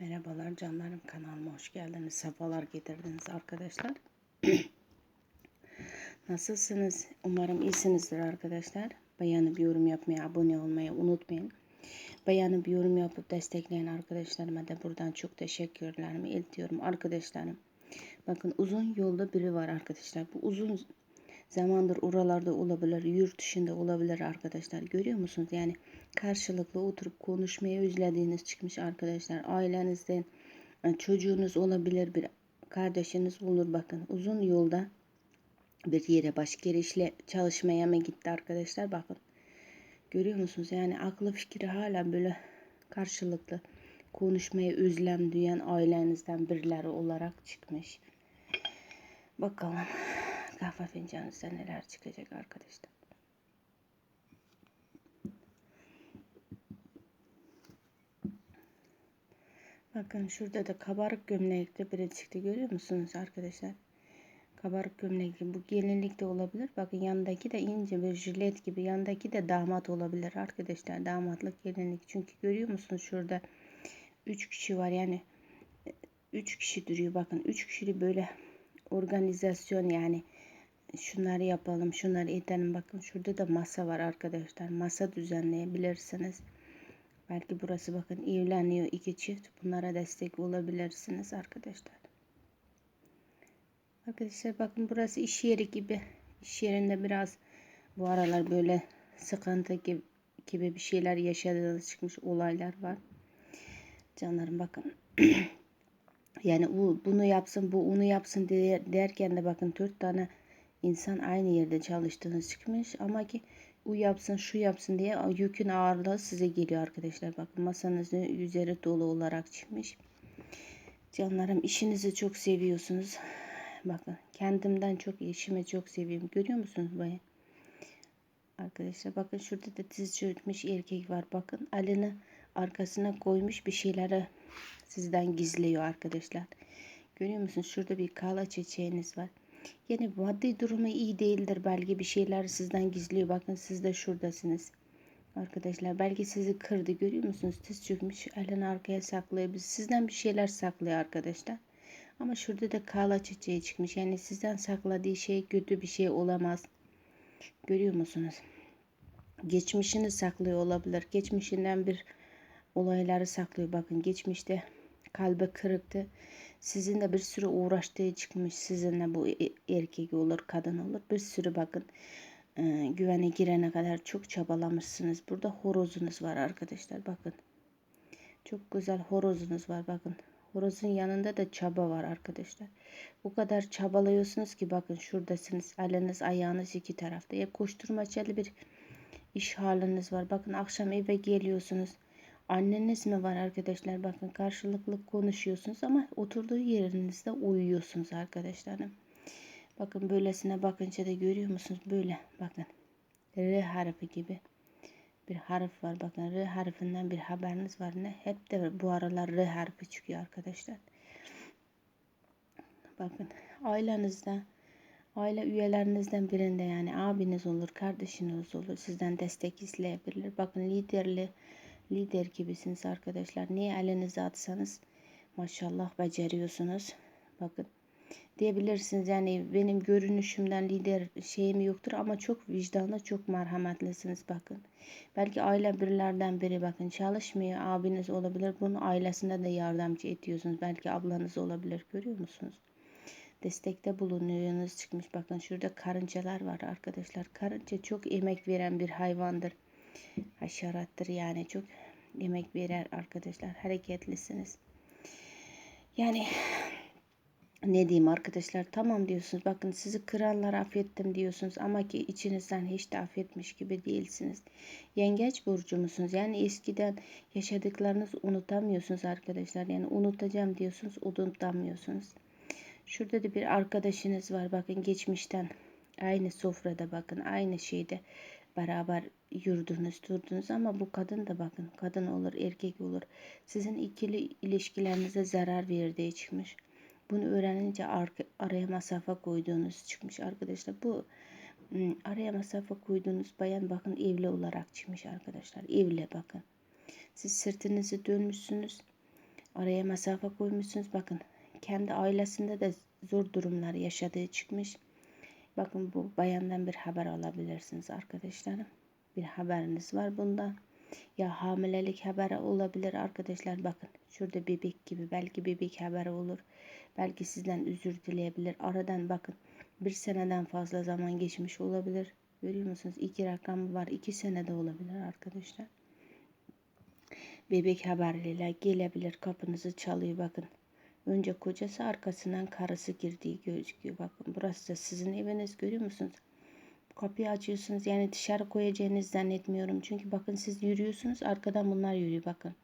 Merhabalar canlarım kanalıma hoş geldiniz. Sefalar getirdiniz arkadaşlar. Nasılsınız? Umarım iyisinizdir arkadaşlar. Beğenip yorum yapmayı, abone olmayı unutmayın. Beğenip yorum yapıp destekleyen arkadaşlarıma da buradan çok teşekkürlerimi iletiyorum arkadaşlarım. Bakın uzun yolda biri var arkadaşlar. Bu uzun zamandır oralarda olabilir, yurt dışında olabilir arkadaşlar. Görüyor musunuz? Yani karşılıklı oturup konuşmayı özlediğiniz çıkmış arkadaşlar. Ailenizden e, çocuğunuz olabilir, bir kardeşiniz olur bakın. Uzun yolda bir yere başka yere işle çalışmaya mı gitti arkadaşlar bakın. Görüyor musunuz? Yani aklı fikri hala böyle karşılıklı konuşmaya özlem duyan ailenizden birileri olarak çıkmış. Bakalım kahve fincanınızda neler çıkacak arkadaşlar. Bakın şurada da kabarık gömlekte biri çıktı görüyor musunuz arkadaşlar? Kabarık gömlekli bu gelinlik de olabilir. Bakın yanındaki de ince bir jilet gibi. Yanındaki de damat olabilir arkadaşlar. Damatlık gelinlik. Çünkü görüyor musunuz şurada 3 kişi var yani 3 kişi duruyor. Bakın 3 kişili böyle organizasyon yani şunları yapalım şunları edelim. Bakın şurada da masa var arkadaşlar. Masa düzenleyebilirsiniz. Belki burası bakın evleniyor iki çift. Bunlara destek olabilirsiniz arkadaşlar. Arkadaşlar bakın burası iş yeri gibi. İş yerinde biraz bu aralar böyle sıkıntı gibi, gibi bir şeyler yaşadığınız çıkmış olaylar var. Canlarım bakın. yani bu bunu yapsın bu onu yapsın derken de bakın dört tane insan aynı yerde çalıştığınız çıkmış ama ki u yapsın şu yapsın diye yükün ağırlığı size geliyor arkadaşlar. Bakın masanızın üzeri dolu olarak çıkmış. Canlarım işinizi çok seviyorsunuz. Bakın kendimden çok işimi çok seviyorum. Görüyor musunuz bayım? Arkadaşlar bakın şurada da diz çökmüş erkek var. Bakın elini arkasına koymuş bir şeyleri sizden gizliyor arkadaşlar. Görüyor musunuz? Şurada bir kala çiçeğiniz var. Yani maddi durumu iyi değildir. Belki bir şeyler sizden gizliyor. Bakın siz de şuradasınız. Arkadaşlar belki sizi kırdı görüyor musunuz? Tiz çökmüş elini arkaya saklıyor. Sizden bir şeyler saklıyor arkadaşlar. Ama şurada da kala çiçeği çıkmış. Yani sizden sakladığı şey kötü bir şey olamaz. Görüyor musunuz? Geçmişini saklıyor olabilir. Geçmişinden bir olayları saklıyor. Bakın geçmişte kalbe kırıktı. Sizinle bir sürü uğraştığı çıkmış. Sizinle bu e, erkek olur, kadın olur. Bir sürü bakın e, güvene girene kadar çok çabalamışsınız. Burada horozunuz var arkadaşlar. Bakın. Çok güzel horozunuz var. Bakın. Horozun yanında da çaba var arkadaşlar. Bu kadar çabalıyorsunuz ki bakın şuradasınız. Eliniz ayağınız iki tarafta. Ya koşturmacalı bir iş haliniz var. Bakın akşam eve geliyorsunuz. Anneniz mi var arkadaşlar? Bakın karşılıklı konuşuyorsunuz ama oturduğu yerinizde uyuyorsunuz arkadaşlarım. Bakın böylesine bakınca da görüyor musunuz? Böyle bakın. R harfi gibi bir harf var. Bakın R harfinden bir haberiniz var. Ne? Hep de bu aralar R harfi çıkıyor arkadaşlar. Bakın ailenizde aile üyelerinizden birinde yani abiniz olur, kardeşiniz olur. Sizden destek isteyebilir. Bakın liderli lider gibisiniz arkadaşlar. Niye elinize atsanız maşallah beceriyorsunuz. Bakın diyebilirsiniz yani benim görünüşümden lider şeyim yoktur ama çok vicdanlı çok merhametlisiniz bakın. Belki aile birilerden biri bakın çalışmıyor abiniz olabilir bunu ailesine de yardımcı ediyorsunuz. Belki ablanız olabilir görüyor musunuz? Destekte bulunuyorsunuz çıkmış bakın şurada karıncalar var arkadaşlar. Karınca çok emek veren bir hayvandır haşerattır yani çok yemek verer arkadaşlar hareketlisiniz. Yani ne diyeyim arkadaşlar? Tamam diyorsunuz. Bakın sizi kıranlar affettim diyorsunuz ama ki içinizden hiç de affetmiş gibi değilsiniz. Yengeç burcu musunuz? Yani eskiden yaşadıklarınızı unutamıyorsunuz arkadaşlar. Yani unutacağım diyorsunuz unutamıyorsunuz. Şurada da bir arkadaşınız var. Bakın geçmişten aynı sofrada bakın aynı şeyde beraber yurdunuz durdunuz. Ama bu kadın da bakın kadın olur erkek olur. Sizin ikili ilişkilerinize zarar verdiği çıkmış. Bunu öğrenince araya mesafe koyduğunuz çıkmış arkadaşlar. Bu araya mesafe koyduğunuz bayan bakın evli olarak çıkmış arkadaşlar. Evli bakın. Siz sırtınızı dönmüşsünüz. Araya mesafe koymuşsunuz. Bakın kendi ailesinde de zor durumlar yaşadığı çıkmış. Bakın bu bayandan bir haber alabilirsiniz arkadaşlarım. Bir haberiniz var bundan. Ya hamilelik haberi olabilir arkadaşlar. Bakın şurada bebek gibi belki bebek haberi olur. Belki sizden özür dileyebilir. Aradan bakın bir seneden fazla zaman geçmiş olabilir. Görüyor musunuz? İki rakam var. iki senede olabilir arkadaşlar. Bebek haberliyle gelebilir. Kapınızı çalıyor bakın. Önce kocası arkasından karısı girdiği gözüküyor. Bakın burası da sizin eviniz görüyor musunuz? Kapıyı açıyorsunuz yani dışarı koyacağınızı zannetmiyorum. Çünkü bakın siz yürüyorsunuz arkadan bunlar yürüyor bakın.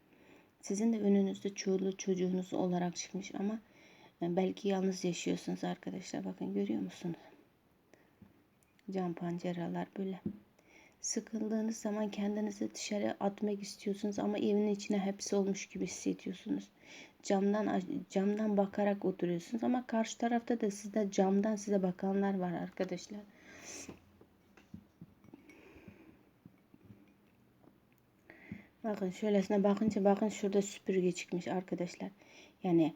Sizin de önünüzde çoğulu çocuğunuz olarak çıkmış ama e, belki yalnız yaşıyorsunuz arkadaşlar. Bakın görüyor musunuz? Cam panjeralar böyle. Sıkıldığınız zaman kendinizi dışarı atmak istiyorsunuz ama evin içine hepsi olmuş gibi hissediyorsunuz. Camdan camdan bakarak oturuyorsunuz ama karşı tarafta da sizde camdan size bakanlar var arkadaşlar. Bakın şöylesine bakınca bakın şurada süpürge çıkmış arkadaşlar. Yani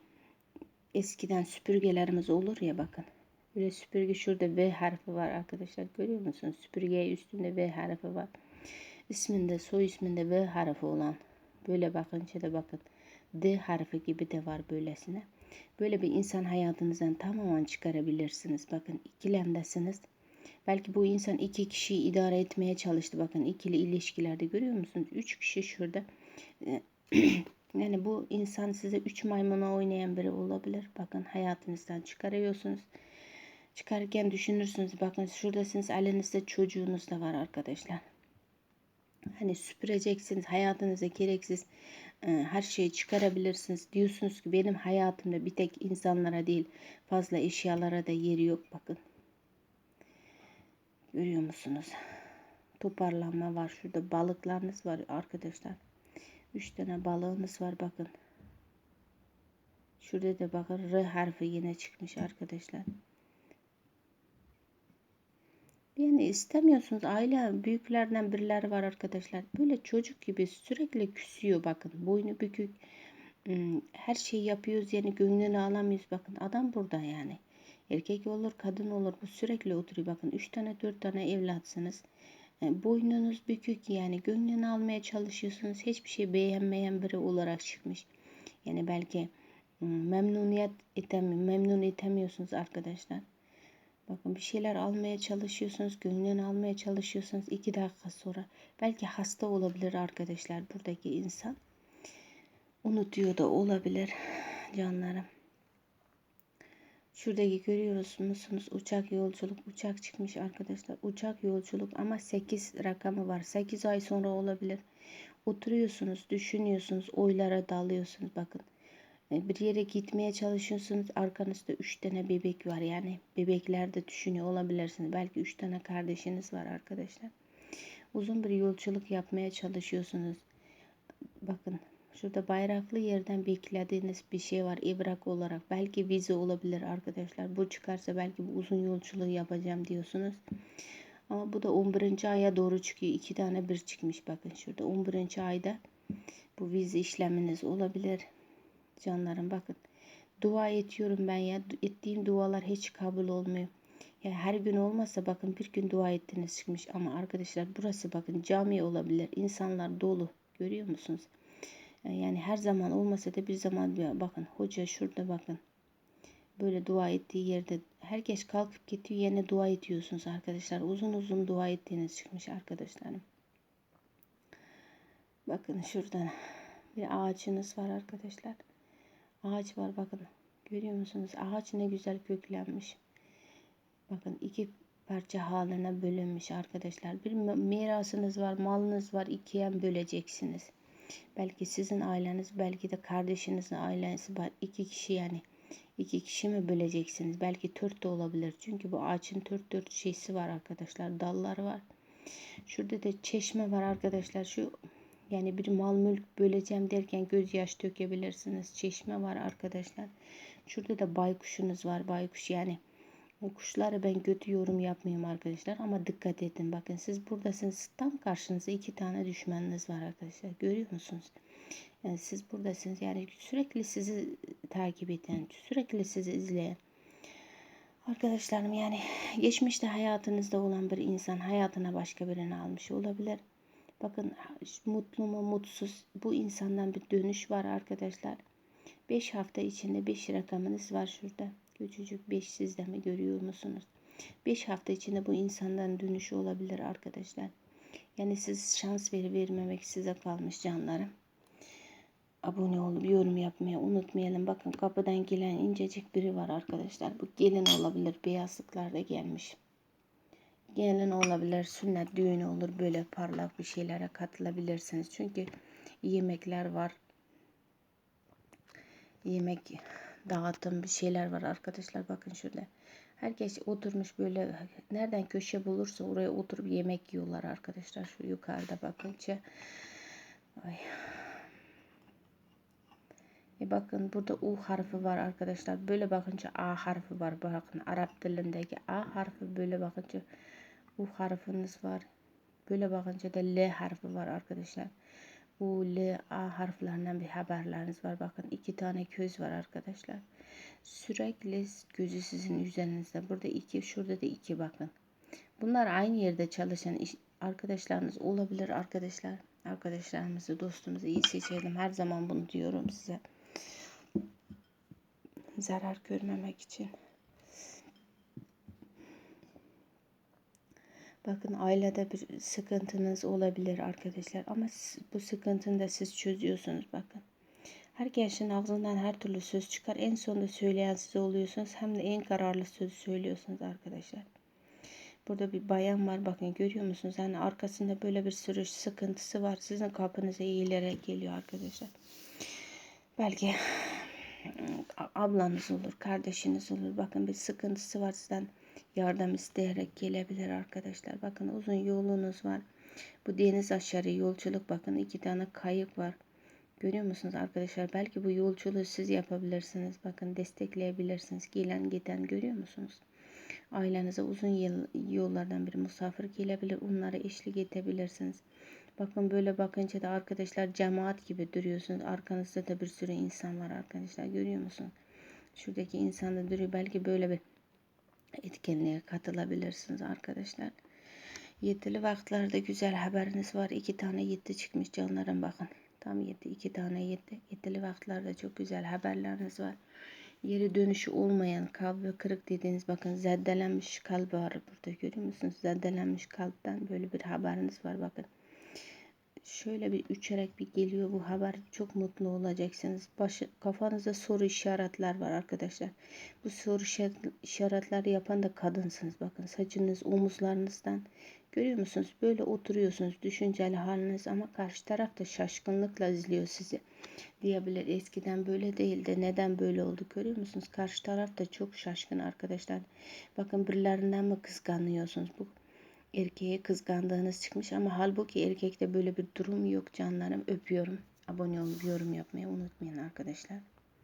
eskiden süpürgelerimiz olur ya bakın. Böyle süpürge şurada V harfi var arkadaşlar. Görüyor musunuz? Süpürge üstünde V harfi var. İsminde soy isminde V harfi olan. Böyle bakınca da bakın. D harfi gibi de var böylesine. Böyle bir insan hayatınızdan tamamen çıkarabilirsiniz. Bakın ikilemdesiniz. Belki bu insan iki kişiyi idare etmeye çalıştı. Bakın ikili ilişkilerde görüyor musunuz? Üç kişi şurada. yani bu insan size üç maymuna oynayan biri olabilir. Bakın hayatınızdan çıkarıyorsunuz. Çıkarken düşünürsünüz. Bakın şuradasınız elinizde çocuğunuz da var arkadaşlar. Hani süpüreceksiniz hayatınıza gereksiz her şeyi çıkarabilirsiniz. Diyorsunuz ki benim hayatımda bir tek insanlara değil fazla eşyalara da yeri yok. Bakın Görüyor musunuz? Toparlanma var. Şurada balıklarınız var arkadaşlar. Üç tane balığınız var bakın. Şurada da bakın R harfi yine çıkmış arkadaşlar. Yani istemiyorsunuz. Aile büyüklerden birileri var arkadaşlar. Böyle çocuk gibi sürekli küsüyor bakın. Boynu bükük. Hmm, her şeyi yapıyoruz yani gönlünü alamıyoruz. Bakın adam burada yani. Erkek olur, kadın olur. Bu sürekli oturuyor. Bakın 3 tane 4 tane evlatsınız. E, boynunuz bükük yani gönlünü almaya çalışıyorsunuz. Hiçbir şey beğenmeyen biri olarak çıkmış. Yani belki hmm, memnuniyet etemi, memnun etemiyorsunuz arkadaşlar. Bakın bir şeyler almaya çalışıyorsunuz, gönlünü almaya çalışıyorsunuz. iki dakika sonra belki hasta olabilir arkadaşlar buradaki insan. Unutuyor da olabilir canlarım. Şuradaki görüyoruz musunuz? Uçak yolculuk. Uçak çıkmış arkadaşlar. Uçak yolculuk ama 8 rakamı var. 8 ay sonra olabilir. Oturuyorsunuz, düşünüyorsunuz, oylara dalıyorsunuz. Bakın bir yere gitmeye çalışıyorsunuz. Arkanızda 3 tane bebek var. Yani bebeklerde düşünüyor olabilirsiniz. Belki 3 tane kardeşiniz var arkadaşlar. Uzun bir yolculuk yapmaya çalışıyorsunuz. Bakın Şurada bayraklı yerden beklediğiniz bir şey var evrak olarak. Belki vize olabilir arkadaşlar. Bu çıkarsa belki bu uzun yolculuğu yapacağım diyorsunuz. Ama bu da 11. aya doğru çıkıyor. İki tane bir çıkmış bakın şurada. 11. ayda bu vize işleminiz olabilir. Canlarım bakın. Dua ediyorum ben ya. Ettiğim dualar hiç kabul olmuyor. Ya her gün olmazsa bakın bir gün dua ettiniz çıkmış. Ama arkadaşlar burası bakın cami olabilir. İnsanlar dolu. Görüyor musunuz? Yani her zaman olmasa da bir zaman bakın hoca şurada bakın. Böyle dua ettiği yerde herkes kalkıp gidiyor yine dua ediyorsunuz arkadaşlar. Uzun uzun dua ettiğiniz çıkmış arkadaşlarım. Bakın şuradan bir ağacınız var arkadaşlar. Ağaç var bakın. Görüyor musunuz? Ağaç ne güzel köklenmiş. Bakın iki parça haline bölünmüş arkadaşlar. Bir mirasınız var, malınız var. ikiye böleceksiniz. Belki sizin aileniz, belki de kardeşinizin ailesi var. İki kişi yani. iki kişi mi böleceksiniz? Belki dört de olabilir. Çünkü bu ağaçın dört dört şeysi var arkadaşlar. Dallar var. Şurada da çeşme var arkadaşlar. Şu yani bir mal mülk böleceğim derken gözyaş dökebilirsiniz. Çeşme var arkadaşlar. Şurada da baykuşunuz var. Baykuş yani O kuşları ben kötü yorum yapmayayım arkadaşlar ama dikkat edin. Bakın siz buradasınız. Tam karşınızda iki tane düşmanınız var arkadaşlar. Görüyor musunuz? Yani siz buradasınız. Yani sürekli sizi takip eden, sürekli sizi izleyen. Arkadaşlarım yani geçmişte hayatınızda olan bir insan hayatına başka birini almış olabilir. Bakın mutlu mu mutsuz bu insandan bir dönüş var arkadaşlar. 5 hafta içinde 5 rakamınız var şurada. Küçücük 5 sizde mi görüyor musunuz? 5 hafta içinde bu insandan dönüşü olabilir arkadaşlar. Yani siz şans veri vermemek size kalmış canlarım. Abone olup yorum yapmayı unutmayalım. Bakın kapıdan gelen incecik biri var arkadaşlar. Bu gelin olabilir. Beyazlıklarda gelmiş. Gelin olabilir. Sünnet düğünü olur. Böyle parlak bir şeylere katılabilirsiniz. Çünkü yemekler var. Yemek dağıtım bir şeyler var arkadaşlar. Bakın şurada. Herkes oturmuş böyle nereden köşe bulursa oraya oturup yemek yiyorlar arkadaşlar. Şu yukarıda bakınca. Ay. E bakın burada U harfi var arkadaşlar. Böyle bakınca A harfi var. Bakın Arap dilindeki A harfi böyle bakınca U harfiniz var. Böyle bakınca da L harfi var arkadaşlar. U, L, A harflerinden bir haberleriniz var. Bakın iki tane göz var arkadaşlar. Sürekli gözü sizin üzerinizde. Burada iki, şurada da iki bakın. Bunlar aynı yerde çalışan iş, arkadaşlarınız olabilir arkadaşlar. Arkadaşlarımızı, dostumuzu iyi seçelim. Her zaman bunu diyorum size. Zarar görmemek için. Bakın ailede bir sıkıntınız olabilir arkadaşlar ama bu sıkıntını da siz çözüyorsunuz bakın. Herkesin ağzından her türlü söz çıkar. En sonunda söyleyen siz oluyorsunuz. Hem de en kararlı sözü söylüyorsunuz arkadaşlar. Burada bir bayan var bakın görüyor musunuz? Yani arkasında böyle bir sürü sıkıntısı var. Sizin kapınıza eğilerek geliyor arkadaşlar. Belki ablanız olur, kardeşiniz olur. Bakın bir sıkıntısı var sizden yardım isteyerek gelebilir arkadaşlar. Bakın uzun yolunuz var. Bu deniz aşarı yolculuk bakın iki tane kayık var. Görüyor musunuz arkadaşlar? Belki bu yolculuğu siz yapabilirsiniz. Bakın destekleyebilirsiniz. Gelen giden görüyor musunuz? Ailenize uzun yollardan bir misafir gelebilir. Onlara eşlik edebilirsiniz. Bakın böyle bakınca da arkadaşlar cemaat gibi duruyorsunuz. Arkanızda da bir sürü insan var arkadaşlar. Görüyor musunuz? Şuradaki insan da duruyor. Belki böyle bir etkinliğe katılabilirsiniz arkadaşlar. Yedili vaktlerde güzel haberiniz var. İki tane yedi çıkmış canlarım bakın. Tam yedi. iki tane yedi. Yedili vaktlerde çok güzel haberleriniz var. Yeri dönüşü olmayan kalbi kırık dediğiniz bakın zeddelenmiş kalbi var burada görüyor musunuz? Zeddelenmiş kalpten böyle bir haberiniz var bakın şöyle bir üçerek bir geliyor bu haber. Çok mutlu olacaksınız. Başı, kafanızda soru işaretler var arkadaşlar. Bu soru işaretleri yapan da kadınsınız. Bakın saçınız omuzlarınızdan görüyor musunuz? Böyle oturuyorsunuz düşünceli haliniz ama karşı taraf da şaşkınlıkla izliyor sizi. Diyebilir eskiden böyle değildi. Neden böyle oldu görüyor musunuz? Karşı taraf da çok şaşkın arkadaşlar. Bakın birilerinden mi kıskanıyorsunuz? Bu erkeğe kızgandığınız çıkmış ama halbuki erkekte böyle bir durum yok canlarım. Öpüyorum. Abone olup yorum yapmayı unutmayın arkadaşlar.